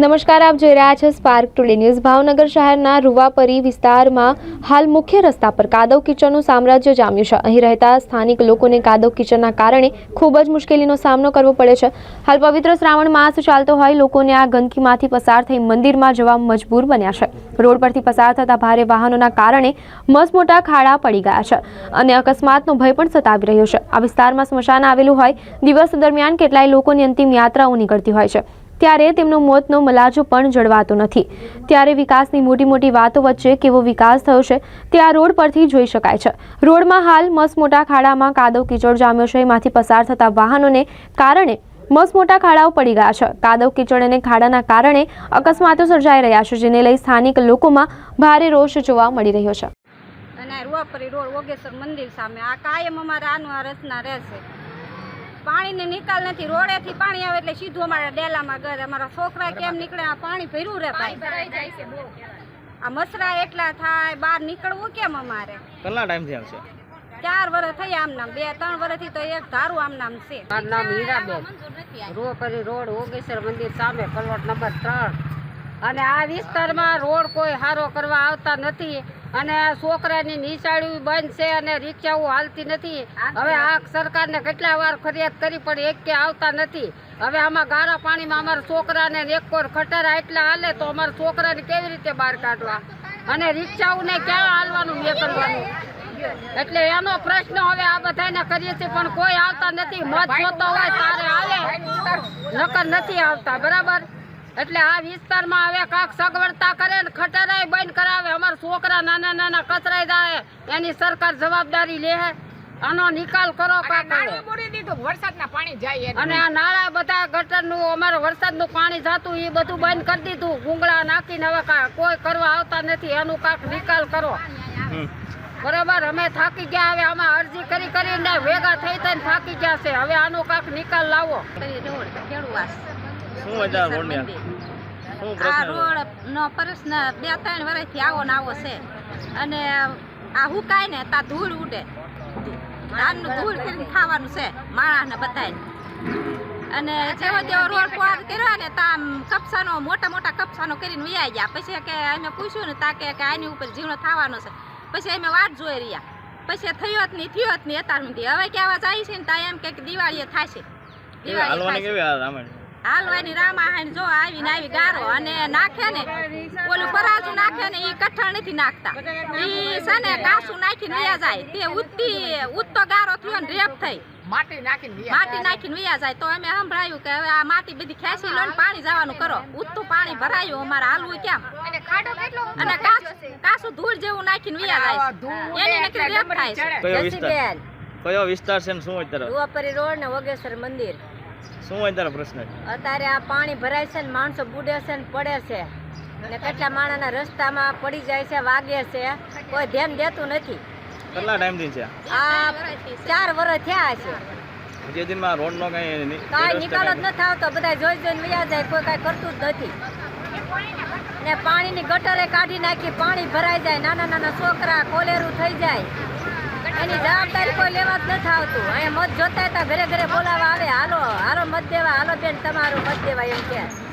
નમસ્કાર, આપ જોઈ રહ્યા છો સ્પાર્ક ટુડે ન્યૂઝ ભાવનગર શહેરના રૂવાપરી વિસ્તારમાં હાલ મુખ્ય રસ્તા પર કાદવ કિચડનું સામ્રાજ્ય જામ્યું છે. અહીં રહેતા સ્થાનિક લોકોને કાદવ કિચડના કારણે ખૂબ જ મુશ્કેલીનો સામનો કરવો પડે છે. હાલ પવિત્ર શ્રાવણ માસ ચાલતો હોય, લોકોને આ ગંદકીમાંથી પસાર થઈ મંદિરમાં જવા મજબૂર બન્યા છે. રોડ પરથી પસાર થતા ભારે વાહનોના કારણે મસમોટા ખાડા પડી ગયા છે અને અકસ્માતનો ભય પણ સતાવી રહ્યો છે. આ વિસ્તારમાં સ્મશાન આવેલું હોય, દિવસ દરમિયાન કેટલાય લોકોની અંતિમ યાત્રાઓ નીકળતી હોય છે. ત્યારે તેમનો મોતનો મલાજો પણ જળવાતો નથી. ત્યારે વિકાસની મોટી મોટી વાતો વચ્ચે કેવો વિકાસ થયો છે તે આ રોડ પરથી જોઈ શકાય છે. રોડમાં હાલ મસમોટા ખાડામાં કાદવ કીચડ જામ્યો છે. એમાંથી પસાર થતા વાહનોને કારણે મસમોટા ખાડાઓ પડી ગયા છે. કાદવ કીચડ અને ખાડાના કારણે અકસ્માતો સર્જાઈ રહ્યા છે, જેને લઈ સ્થાનિક લોકોમાં ભારે રોષ જોવા મળી રહ્યો છે. રોડ ઓગેશ્વર મંદિર સામે. આ કાયમ અમારા આનું આ રચના રહેશે. પાણીની નિકાલ નથી રોડેથી પાણી આવે એટલે સીધું અમારા ડેલામાં ઘરે અમારા છોકરા કેમ નીકળે આ પાણી ભર્યું રહે ભાઈ. આ મસરા એટલા થાય બહાર નીકળવું કેમ અમારે? કેટલા ટાઈમથી આવશે ચાર વર્ષ થઈ આમ નામ બે ત્રણ વર્ષથી તો એક ધારું આમ નામ છે. મારું નામ હીરાબેન. રોપરી રોડ ઓગેશ્વર મંદિર સામે કલવટ નંબર ત્રણ. અને આ વિસ્તારમાં રોડ કોઈ સારો કરવા આવતા નથી. અને છોકરાની નિશાળી બંધ છે અને રિક્ષાઓ હાલતી નથી. હવે આ સરકારને કેટલા વાર ફરિયાદ કરી પણ એક કે આવતા નથી. હવે આમાં ગારા પાણીમાં અમારા છોકરાને એક ખટારા એટલા હાલે તો અમારા છોકરાને કેવી રીતે બહાર કાઢવા? અને રિક્ષાઓને ક્યાં હાલવાનું મેં કરવાનું? એટલે એનો પ્રશ્ન હવે આ બધાને કરીએ છીએ પણ કોઈ આવતા નથી. મત જોતો હોય તારે આવે નકર નથી આવતા. બરાબર? એટલે આ વિસ્તારમાં હવે કાંક સગવડતા કરે ને બંધ અમારા છોકરા નાના નાના કચરાઈ જાય એની સરકાર જવાબદારી લે. આનો નિકાલ કરો કાંક. હવે. અને આ નાળા બધા ગટરનું અમારે વરસાદનું પાણી જાતું એ બધું બંધ કરી દીધું. ગુંગળા નાખીને હવે કા કોઈ કરવા આવતા નથી એનું કાંક નિકાલ કરો. બરાબર? અમે થાકી ગયા હવે આમાં અરજી કરી કરીને ભેગા થઈ થઈને થાકી ગયા છે. હવે આનો કાંક નિકાલ લાવો. શું રોડની આ? પ્રશ્ન રોડ નો પ્રશ્ન બે ત્રણ વર્ષથી આવો ને આવો છે. અને આ હુકાય ને તા ધૂળ ઉડે. ધાનનું ધૂળ કરીને ખાવાનું છે માણસને બધાને અને જેવો જેવો રોડ પાર કર્યો ને તા કપસાનો મોટા મોટા કપસાનો કરીને વ્યાઈ ગયા. પછી કે અમે પૂછ્યું ને તા કે આની ઉપર જીવનો થવાનો છે. પછી અમે વાટ જોઈ રહ્યા. પછી થયો જ નહીં થયો જ નહીં અત્યાર સુધી. હવે કેવા જાય છે ને તા એમ કે દિવાળીએ થશે. કેવી હાલવાની રામાયણ જો આવીને આવી ગારો અને નાખે ને ઓલું પરાજુ નાખે ને એ કઠણ નથી નાખતા. ઈ છે ને કાસું નાખીને વયા જાય. તે ઉત્તી ઉત્તો ગારો થયો ને રેપ થઈ. માટી નાખીને માટી નાખીને વયા જાય. તો અમે સંભળાયું કે હવે આ માટી બધી ખેંચી લો પાણી જવાનું કરો. ઉત્તું પાણી ભરાયું અમારે હાલવું કેમ? અને કાસું ધૂળ જેવું નાખીને વયા જાય. એની નકરી રેપ થાય છે. કયો વિસ્તાર? છે શું અત્યારે રોડ ને વગેસર મંદિર. શું અત્યારે પ્રશ્ન? અત્યારે આ પાણી ભરાય છે ને માણસો બુડે છે ને પડે છે. ને કેટલા માણસના રસ્તામાં પડી જાય છે વાગે છે. કોઈ ધ્યાન દેતું નથી. કેટલા ટાઈમથી છે? આ ચાર વર્ષ થયા છે. જે દિનમાં રોડ નો કઈ કાંઈ નિકાલ જ ન નથી આવતો બધા જોઈ જોઈને વયા જાય કોઈ કાંઈ કરતું જ નથી. ને પાણીની ગટરે કાઢી નાખી પાણી ભરાઈ જાય નાના નાના છોકરા કોલેરું થઈ જાય. એની જવાબદારી કોઈ લેવા જ નથી આવતું અહીંયા મત જોતા હતા ઘરે ઘરે બોલાવા આવે. હાલો હાલો મત દેવા. હાલો બેન, તમારું મત દેવા એમ કે.